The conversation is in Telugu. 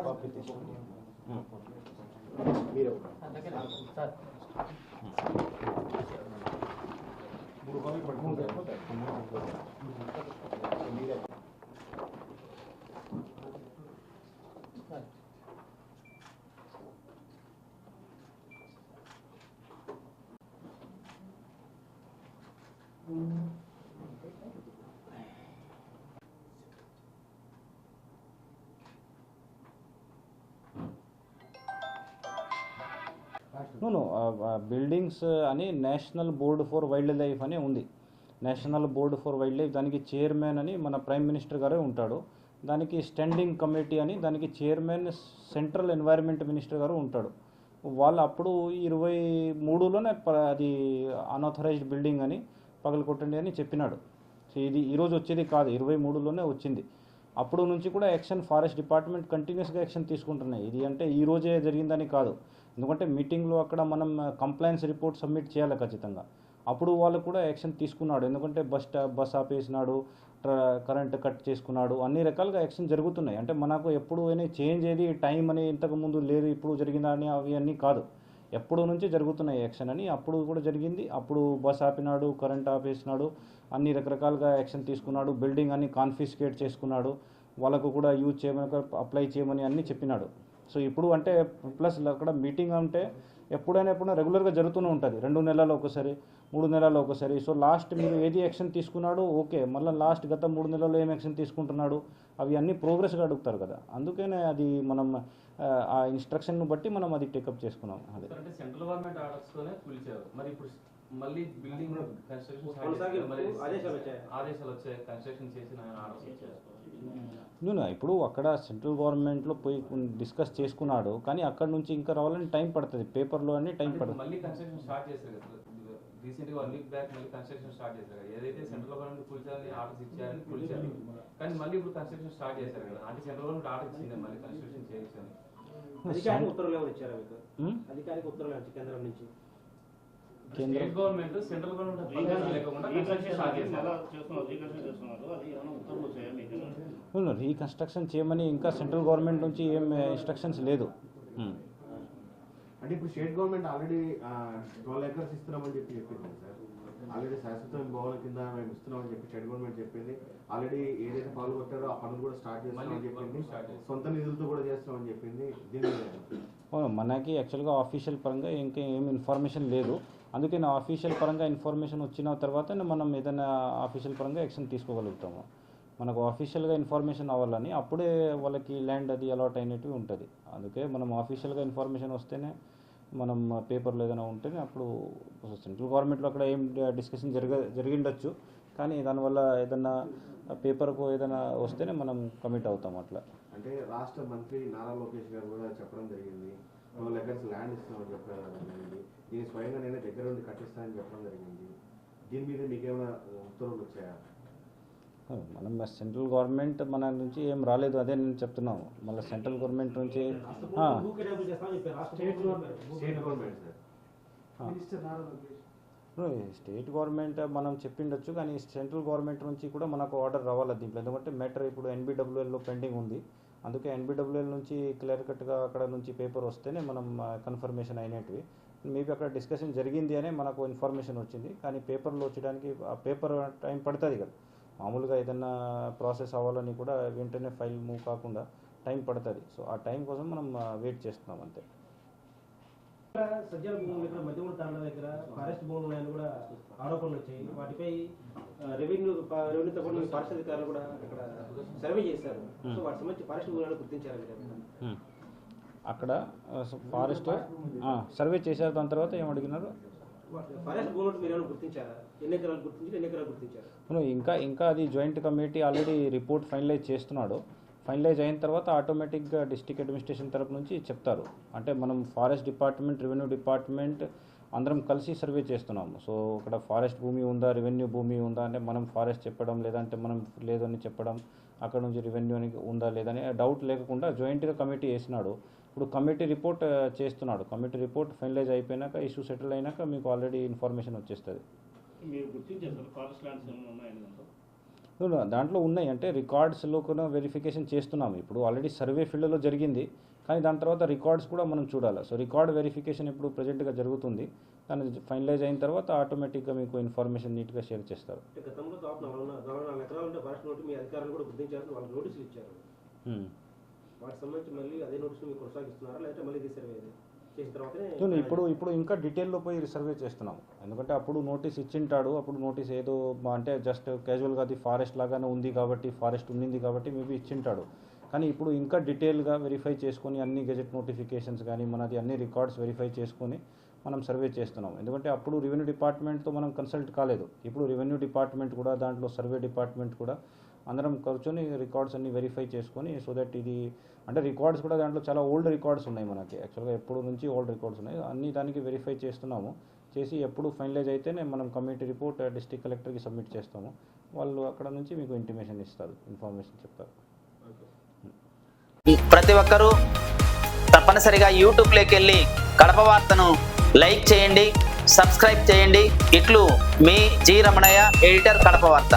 competition. Mira uno. Mira. Thank you. నూను బిల్డింగ్స్ అని national board for wildlife అని ఉంది. National board for wildlife దానికి చైర్మన్ అని మన ప్రైమ్ మినిస్టర్ గారే ఉంటాడు. దానికి స్టాండింగ్ కమిటీ అని దానికి చైర్మన్ సెంట్రల్ ఎన్వైర్న్మెంట్ మినిస్టర్ గారు ఉంటాడు. వాళ్ళు అప్పుడు ఇరవై మూడులోనే ప- అది అన్ఆథరైజ్డ్ బిల్డింగ్ అని పగలకొట్టండి అని చెప్పినాడు. ఇది ఈరోజు వచ్చేది కాదు ఇరవై మూడులోనే వచ్చింది. అప్పుడు నుంచి కూడా యాక్షన్ ఫారెస్ట్ డిపార్ట్మెంట్ కంటిన్యూస్గా యాక్షన్ తీసుకుంటున్నాయి. ఇది అంటే ఈ రోజే జరిగిందని కాదు. ఎందుకంటే మీటింగ్లో అక్కడ మనం కంప్లైంట్స్ రిపోర్ట్ సబ్మిట్ చేయాలి ఖచ్చితంగా. అప్పుడు వాళ్ళు కూడా యాక్షన్ తీసుకున్నాడు. ఎందుకంటే బస్ స్టా బస్ ఆపేసినాడు కరెంట్ కట్ చేసుకున్నాడు అన్ని రకాలుగా యాక్షన్ జరుగుతున్నాయి. అంటే మనకు ఎప్పుడు అయినా చేంజ్ ఏది టైం అని ఇంతకుముందు లేదు ఇప్పుడు జరిగిందా అని అవి అన్నీ కాదు. ఎప్పుడు నుంచి జరుగుతున్నాయి యాక్షన్ అని. అప్పుడు కూడా జరిగింది. అప్పుడు బస్ ఆపినాడు కరెంట్ ఆపేసినాడు అన్ని రకరకాలుగా యాక్షన్ తీసుకున్నాడు బిల్డింగ్ అన్ని కాన్ఫిస్కేట్ చేసుకున్నాడు వాళ్ళకు కూడా యూజ్ చేయమని అప్లై చేయమని అన్నీ చెప్పినాడు. సో ఇప్పుడు అంటే ప్లస్ అక్కడ మీటింగ్ అంటే ఎప్పుడైనా ఎప్పుడైనా రెగ్యులర్గా జరుగుతూనే ఉంటుంది. రెండు నెలలు ఒకసారి మూడు నెలలు ఒకసారి. సో లాస్ట్ మీరు ఏది యాక్షన్ తీసుకున్నాడో ఓకే. మళ్ళీ లాస్ట్ గత మూడు నెలల్లో ఏం యాక్షన్ తీసుకుంటున్నాడు అవి అన్నీ ప్రోగ్రెస్గా అడుగుతారు కదా. అందుకనే అది మనం ఆ, ఆ ఇన్స్ట్రక్షన్ను బట్టి మనం అది టేకప్ చేసుకున్నాం. అదే. సెంట్రల్ గవర్నమెంట్ ఆర్డర్స్ తోనే కూల్చారు మరి ఇప్పుడు మళ్ళీ బిల్డింగ్ ఆదేశాలు వచ్చాయి. ఆదేశాలు వచ్చాయి. కన్స్ట్రక్షన్ చేసిన ఆర్డర్స్ నేను ఇప్పుడు అక్కడ సెంట్రల్ గవర్నమెంట్లో పోయి డిస్కస్ చేసుకున్నాడు. కానీ అక్కడ నుంచి ఇంకా రావాలని టైం పడుతుంది. పేపర్లో అన్ని టైం పడుతుంది. మళ్ళీ కన్స్ట్రక్షన్ స్టార్ట్ చేశారు కదా. రీసెంట్గా వన్ వీక్ బ్యాక్ మళ్ళీ కన్స్ట్రక్షన్ స్టార్ట్ చేశారు ఏదైతే సెంట్రల్ గవర్నమెంట్ కూల్చాలని ఆర్డర్స్ ఇచ్చారని కూల్చారు కానీ మళ్ళీ ఇప్పుడు కన్స్ట్రక్షన్ స్టార్ట్ చేశారు కదా. అంటే సెంట్రల్ గవర్నమెంట్ ఆర్డర్ ఇచ్చింది మళ్ళీ కన్స్ట్రక్షన్ చేయొచ్చని అధికారిక ఉత్తర్వులు ఏమైనా ఇచ్చారా మీకు? అధికారిక ఉత్తర్వులు ఏమైనా కేంద్రం నుంచి? కేంద్రం? State government central government reconstruction చేయమని ఇంకా సెంట్రల్ గవర్నమెంట్ నుంచి ఏం ఇన్స్ట్రక్షన్స్ లేదు. అంటే ఇప్పుడు state government already twelve acres ఇస్తున్నామని చెప్పి చెప్పింది సార్. ఆల్రెడీ శాశ్వత భవనాల కింద మేము ఇస్తున్నామని చెప్పి స్టేట్ గవర్నమెంట్ చెప్పింది. ఆల్రెడీ ఏదైతే పనులు కొట్టారో ఆ పనులు కూడా స్టార్ట్ చేస్తామని చెప్పింది. సొంత నిధులతో కూడా చేస్తామని చెప్పింది. దీని మనకి యాక్చువల్గా ఆఫీషియల్ పరంగా ఇంకా ఏం ఇన్ఫర్మేషన్ లేదు. అందుకే నా ఆఫీషియల్ పరంగా ఇన్ఫర్మేషన్ వచ్చిన తర్వాత మనం ఏదైనా ఆఫీషియల్ పరంగా యాక్షన్ తీసుకోగలుగుతాము. మనకు ఆఫీషియల్గా ఇన్ఫర్మేషన్ అవ్వాలని అప్పుడే వాళ్ళకి ల్యాండ్ అది అలాట్ అయినట్టు ఉంటుంది. అందుకే మనం ఆఫీషియల్గా ఇన్ఫర్మేషన్ వస్తేనే మనం పేపర్లో ఏదైనా ఉంటేనే అప్పుడు సెంట్రల్ గవర్నమెంట్లో అక్కడ ఏం డిస్కషన్ జరగ జరిగిండొచ్చు. కానీ దానివల్ల ఏదైనా పేపర్కు ఏదైనా వస్తేనే మనం కమిట్ అవుతాం అట్లా. అంటే రాష్ట్ర మంత్రి నారా లోకేష్ గారు కూడా చెప్పడం జరిగింది. ఎకర్స్ ల్యాండ్ ఇస్తామని చెప్పడం జరిగింది. దీని స్వయంగా నేను దగ్గర ఉండి కట్టిస్తానని చెప్పడం జరిగింది. దీని మీద మీకేమైనా ఉత్తర్వులు వచ్చాయా? మనం సెంట్రల్ గవర్నమెంట్ మన నుంచి ఏం రాలేదు అదే నేను చెప్తున్నాను మళ్ళీ సెంట్రల్ గవర్నమెంట్ నుంచి స్టేట్ గవర్నమెంట్ మనం చెప్పిండొచ్చు కానీ సెంట్రల్ గవర్నమెంట్ నుంచి కూడా మనకు ఆర్డర్ రావాలి దీంట్లో? ఎందుకంటే మ్యాటర్ ఇప్పుడు ఎన్బిడబ్ల్యూఎల్లో పెండింగ్ ఉంది. అందుకే ఎన్బిడబ్ల్యూఎల్ నుంచి క్లియర్ కట్గా అక్కడ నుంచి పేపర్ వస్తేనే మనం కన్ఫర్మేషన్ అయినట్వి మేబీ అక్కడ డిస్కషన్ జరిగింది అనే మనకు ఇన్ఫర్మేషన్ వచ్చింది. కానీ పేపర్లో వచ్చడానికి ఆ పేపర్ టైం పడుతుంది కదా. మామూలుగా ఏదైనా ప్రాసెస్ అవ్వాలని కూడా వెంటనే ఫైల్ మూవ్ కాకుండా టైం పడుతుంది. సో ఆ టైం కోసం మనం వెయిట్ చేస్తున్నాం అంతే. సజ్జల భూముల దగ్గర మధ్యమూడు తాండ దగ్గర ఫారెస్ట్ భూములు ఉన్నాయని కూడా ఆరోపణలు వచ్చాయి. వాటిపై రెవెన్యూ ఫారెస్ట్ అధికారులు కూడా ఇక్కడ సర్వే చేశారు. సో వాటి సంబంధించి ఫారెస్ట్ భూములను గుర్తించారు మీరు. అక్కడ ఫారెస్ట్ సర్వే చేశారు. దాని తర్వాత ఏం మనం ఇంకా ఇంకా అది joint committee already report finalize చేస్తున్నాడు. ఫైనలైజ్ అయిన తర్వాత ఆటోమేటిక్గా డిస్ట్రిక్ట్ అడ్మినిస్ట్రేషన్ తరపు నుంచి చెప్తారు. అంటే మనం ఫారెస్ట్ డిపార్ట్మెంట్ రెవెన్యూ డిపార్ట్మెంట్ అందరం కలిసి సర్వే చేస్తున్నాము. సో అక్కడ ఫారెస్ట్ భూమి ఉందా రెవెన్యూ భూమి ఉందా అంటే మనం ఫారెస్ట్ చెప్పడం లేదంటే మనం లేదని చెప్పడం అక్కడ నుంచి రెవెన్యూ ఉందా లేదని డౌట్ లేకుండా జాయింట్గా కమిటీ వేసినాడు. ఇప్పుడు కమిటీ రిపోర్ట్ ఆ, చేస్తున్నాడు. కమిటీ రిపోర్ట్ ఫైనలైజ్ అయిపోయినాక ఇష్యూ సెటిల్ అయినాక మీకు ఆల్రెడీ ఇన్ఫర్మేషన్ వచ్చేస్తుంది. దాంట్లో? ఉన్నాయి. అంటే రికార్డ్స్లో కూడా వెరిఫికేషన్ చేస్తున్నాము. ఇప్పుడు ఆల్రెడీ సర్వే ఫీల్డ్లో జరిగింది. కానీ దాని తర్వాత రికార్డ్స్ కూడా మనం చూడాలి. సో రికార్డ్ వెరిఫికేషన్ ఇప్పుడు ప్రజెంట్గా జరుగుతుంది. దాన్ని ఫైనలైజ్ అయిన తర్వాత ఆటోమేటిక్గా మీకు ఇన్ఫర్మేషన్ నీట్గా షేర్ చేస్తారు. గతంలో ఎకరాలు ఉంటే నోటీసులు ఇచ్చారు. వాటికి సంబంధించి మళ్ళీ అదే నోటీసులు మీరు కొనసాగిస్తున్నారా? లేదంటే మళ్ళీ రీసర్వే చేసిన తర్వాతనే ఇప్పుడు ఇప్పుడు ఇంకా డీటెయిల్లో పోయి సర్వే చేస్తున్నాం. ఎందుకంటే అప్పుడు నోటీస్ ఇచ్చింటాడు అప్పుడు నోటీస్ ఏదో అంటే జస్ట్ క్యాజువల్గా అది ఫారెస్ట్ లాగానే ఉంది కాబట్టి ఫారెస్ట్ ఉండింది కాబట్టి మేబీ ఇచ్చింటాడు. కానీ ఇప్పుడు ఇంకా డీటెయిల్గా వెరిఫై చేసుకొని అన్ని గెజెట్ నోటిఫికేషన్స్ కానీ మనది అన్ని రికార్డ్స్ వెరిఫై చేసుకొని మనం సర్వే చేస్తున్నాం. ఎందుకంటే అప్పుడు రెవెన్యూ డిపార్ట్మెంట్తో మనం కన్సల్ట్ కాలేదు. ఇప్పుడు రెవెన్యూ డిపార్ట్మెంట్ కూడా దాంట్లో సర్వే డిపార్ట్మెంట్ కూడా అందరం కూర్చొని రికార్డ్స్ అన్ని వెరిఫై చేసుకొని సో దట్ ఇది అంటే రికార్డ్స్ కూడా దాంట్లో చాలా ఓల్డ్ రికార్డ్స్ ఉన్నాయి మనకి. యాక్చువల్గా ఎప్పుడు నుంచి ఓల్డ్ రికార్డ్స్ ఉన్నాయి. అన్ని దానికి వెరిఫై చేస్తున్నాము. చేసి ఎప్పుడు ఫైనలైజ్ అయితేనే మనం కమిటీ రిపోర్ట్ డిస్ట్రిక్ట్ కలెక్టర్కి సబ్మిట్ చేస్తాము. వాళ్ళు అక్కడ నుంచి మీకు ఇంటిమేషన్ ఇస్తారు ఇన్ఫర్మేషన్ చెప్తారు. ప్రతి ఒక్కరూ తప్పనిసరిగా యూట్యూబ్లోకి వెళ్ళి కడప వార్తను లైక్ చేయండి సబ్స్క్రైబ్ చేయండి. ఇట్లు మీ జి రమణయ్య ఎడిటర్ కడప వార్త.